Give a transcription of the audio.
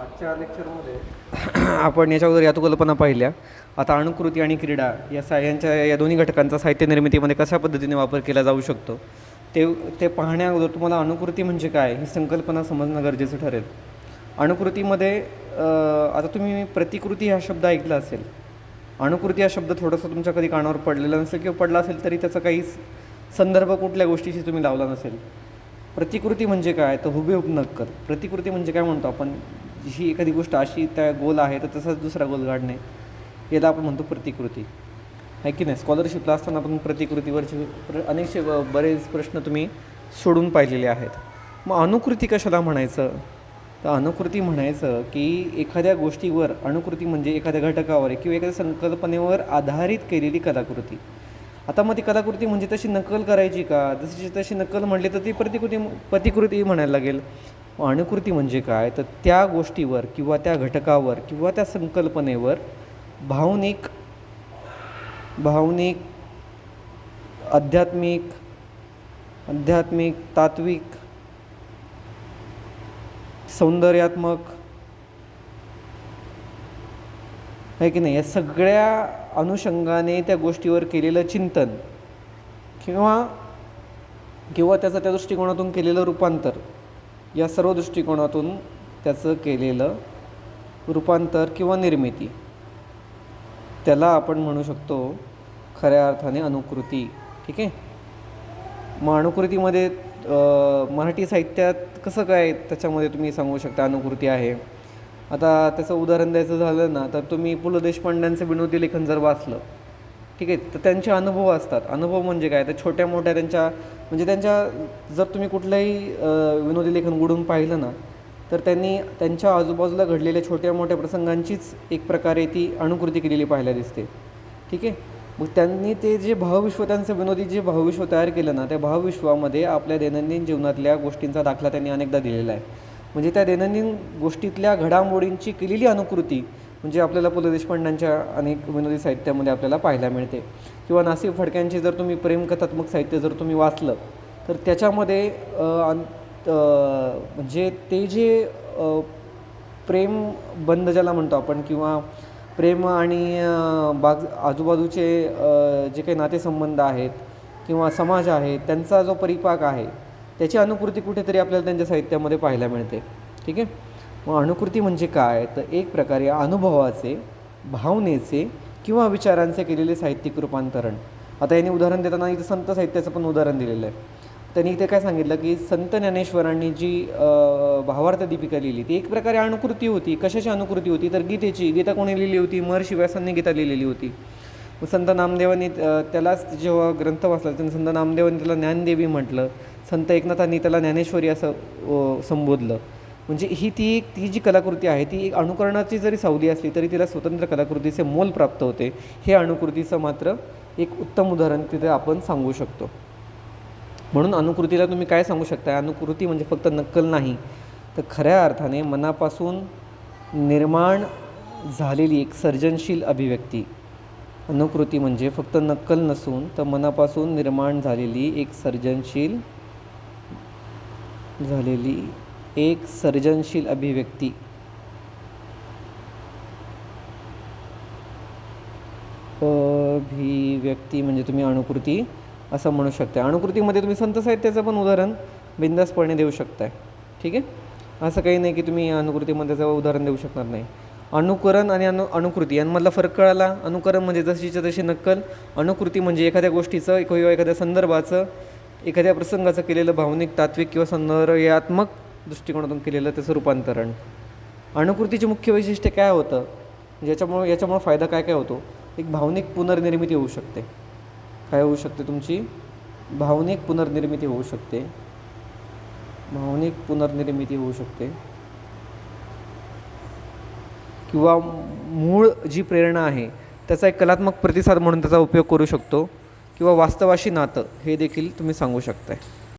आजच्या लेक्चरमध्ये आपण याच्या अगोदर यातुकल्पना पाहिल्या. आता अणुकृती आणि क्रीडा या सा यांच्या या दोन्ही घटकांचा साहित्य निर्मितीमध्ये कशा पद्धतीने वापर केला जाऊ शकतो? ते ते पाहण्या अगोदर तुम्हाला अणुकृती म्हणजे काय ही संकल्पना समजणं गरजेचं ठरेल. अणुकृतीमध्ये आता तुम्ही प्रतिकृती हा शब्द ऐकला असेल. अणुकृती हा शब्द थोडंसं तुमच्या कधी कानावर पडलेला नसेल किंवा पडला असेल तरी त्याचा काही संदर्भ कुठल्या गोष्टीशी तुम्ही लावला नसेल. प्रतिकृती म्हणजे काय? तर हुबेहूब नक्कल. प्रतिकृती म्हणजे काय म्हणतो आपण? ही एखादी गोष्ट अशी त्या गोल आहे तर तसाच दुसरा गोल काढणे याला आपण म्हणतो प्रतिकृती. आहे की नाही? स्कॉलरशिपला असताना आपण प्रतिकृतीवरचे प्र अनेकशे बरेच प्रश्न तुम्ही सोडून पाहिलेले आहेत. मग अनुकृती कशाला म्हणायचं? तर अनुकृती म्हणायचं की एखाद्या गोष्टीवर अनुकृती म्हणजे एखाद्या घटकावर किंवा एखाद्या संकल्पनेवर आधारित केलेली कलाकृती. आता मग ती कलाकृती म्हणजे तशी नकल करायची का? जशी तशी नकल म्हणली तर ती प्रतिकृती प्रतिकृती म्हणायला लागेल. अनुकृती म्हणजे काय? तर त्या गोष्टीवर किंवा त्या घटकावर किंवा त्या संकल्पनेवर भावनिक भावनिक आध्यात्मिक आध्यात्मिक तात्विक सौंदर्यात्मक आहे की नाही? या सगळ्या अनुषंगाने त्या गोष्टीवर केलेलं चिंतन किंवा किंवा त्याचं त्या दृष्टिकोनातून केलेलं रूपांतर या सर्व दृष्टिकोनातून त्याचं केलेलं रूपांतर किंवा निर्मिती. त्याला आपण म्हणू शकतो खऱ्या अर्थाने अनुकृती. ठीक आहे? मग अनुकृतीमध्ये मराठी साहित्यात कसं काय त्याच्यामध्ये तुम्ही सांगू शकता अनुकृती आहे? आता त्याचं उदाहरण द्यायचं झालं ना तर तुम्ही पु ल देशपांड्यांचं विनोदी लेखन जर वाचलं ठीक आहे? तर त्यांचे अनुभव असतात. अनुभव म्हणजे काय? तर छोट्या मोठ्या त्यांच्या म्हणजे त्यांच्या जर तुम्ही कुठलंही विनोदी लेखन उघडून पाहिलं ना तर त्यांनी त्यांच्या आजूबाजूला घडलेल्या छोट्या मोठ्या प्रसंगांचीच एक प्रकारे ती अणुकृती केलेली पाहायला दिसते. ठीक आहे? मग त्यांनी ते जे भावविश्व त्यांचं विनोदी जे भावविश्व तयार केलं ना त्या भावविश्वामध्ये आपल्या दैनंदिन जीवनातल्या गोष्टींचा दाखला त्यांनी अनेकदा दिलेला आहे. म्हणजे त्या दैनंदिन गोष्टीतल्या घडामोडींची केलेली अनुकृती म्हणजे आपल्याला पु ल देशपांड्यांच्या अनेक विनोदी साहित्यामध्ये आपल्याला पाहायला मिळते. किंवा नासिक फडक्यांचे जर तुम्ही प्रेमकथात्मक साहित्य जर तुम्ही वाचलं तर त्याच्यामध्ये म्हणजे ते जे प्रेम बंद ज्याला म्हणतो आपण किंवा प्रेम आणि अ, बाज आजूबाजूचे जे काही नातेसंबंध आहेत किंवा समाज आहे त्यांचा जो परिपाक आहे त्याची अनुकृती कुठेतरी आपल्याला त्यांच्या साहित्यामध्ये पाहायला मिळते. ठीक आहे? मग अनुकृती म्हणजे काय? तर एक प्रकारे अनुभवाचे भावनेचे किंवा विचारांचे केलेले साहित्यिक रूपांतरण. आता यांनी उदाहरण देताना इथं संत साहित्याचं पण उदाहरण दिलेलं आहे. त्यांनी इथे काय सांगितलं की संत ज्ञानेश्वरांनी जी भावार्थ दीपिका लिहिली ती एक प्रकारे अनुकृती होती. कशाची अनुकृती होती? तर गीतेची. गीता कोणी लिहिली होती? महर्षी व्यासांनी गीता लिहिलेली होती. मग संत नामदेवांनी त्यालाच जेव्हा ग्रंथ वाचला त्यांनी संत नामदेवांनी त्याला ज्ञानदेवी म्हटलं. संत एकनाथांनी त्याला ज्ञानेश्वरी असं संबोधलं. म्हणजे ही ती एक ती जी कलाकृती आहे ती एक अनुकरणाची जरी सावली असली तरी तिला स्वतंत्र कलाकृतीचे मोल प्राप्त होते. हे अनुकृतीचं मात्र एक उत्तम उदाहरण तिथे आपण सांगू शकतो. म्हणून अनुकृतीला तुम्ही काय सांगू शकता अनुकृती म्हणजे फक्त नक्कल नाही तर खऱ्या अर्थाने मनापासून निर्माण झालेली एक सर्जनशील अभिव्यक्ती. अनुकृती म्हणजे फक्त नक्कल नसून तर मनापासून निर्माण झालेली एक सर्जनशील झालेली एक सर्जनशील अभिव्यक्ती. अभिव्यक्ती म्हणजे तुम्ही अणुकृती असं म्हणू शकता अणुकृतीमध्ये तुम्ही संत साहित्याचं पण उदाहरण बिंदासपणे देऊ शकताय. ठीक आहे? असं काही नाही की तुम्ही अनुकृतीमध्ये त्याचं उदाहरण देऊ शकणार नाही. अनुकरण आणि अनु अनुकृती यांमधला फरक कळाला. अनुकरण म्हणजे जशीच्या तशी नक्कल. अनुकृती म्हणजे एखाद्या गोष्टीचं किंवा एखाद्या संदर्भाचं एखाद्या प्रसंगाचं केलेलं भावनिक तात्विक किंवा सौंदर्यात्मक दृष्टिकोनातून केलेलं त्याचं रूपांतरण. अणुकृतीचे मुख्य वैशिष्ट्य काय होतं? म्हणजे ज्याच्यामुळे याच्यामुळे फायदा काय काय होतो? एक भावनिक पुनर्निर्मिती होऊ शकते. काय होऊ शकते तुमची? भावनिक पुनर्निर्मिती होऊ शकते. भावनिक पुनर्निर्मिती होऊ शकते. किंवा मूळ जी प्रेरणा आहे त्याचा एक कलात्मक प्रतिसाद म्हणून त्याचा उपयोग करू शकतो. किंवा वास्तवाशी नातं हे देखील तुम्ही सांगू शकताय.